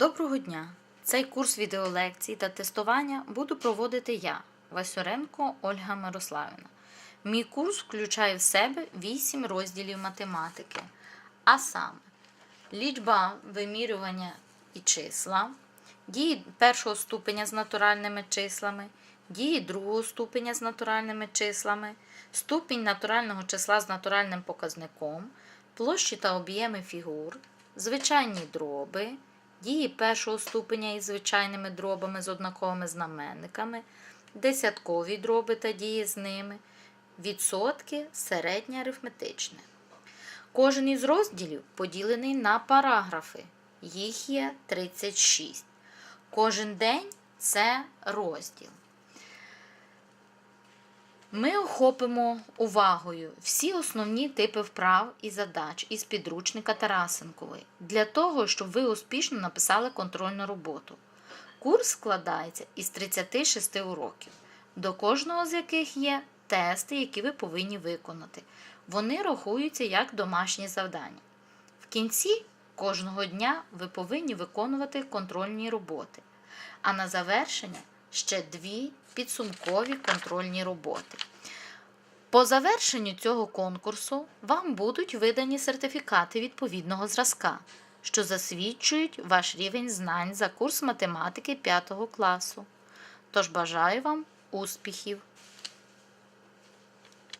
Доброго дня! Цей курс відеолекцій та тестування буду проводити я, Васюренко Ольга Мирославівна. Мій курс включає в себе 8 розділів математики, а саме лічба вимірювання і числа, дії першого ступеня з натуральними числами, дії другого ступеня з натуральними числами, ступінь натурального числа з натуральним показником, площі та об'єми фігур, звичайні дроби, дії першого ступеня із звичайними дробами з однаковими знаменниками, десяткові дроби та дії з ними, відсотки середнє арифметичне. Кожен із розділів поділений на параграфи. Їх є 36. Кожен день це розділ. Ми охопимо увагою всі основні типи вправ і задач із підручника Тарасенкової для того, щоб ви успішно написали контрольну роботу. Курс складається із 36 уроків, до кожного з яких є тести, які ви повинні виконати. Вони рахуються як домашні завдання. В кінці кожного дня ви повинні виконувати контрольні роботи, а на завершення ще дві підсумкові контрольні роботи. По завершенню цього конкурсу вам будуть видані сертифікати відповідного зразка, що засвідчують ваш рівень знань за курс математики 5 класу. Тож бажаю вам успіхів!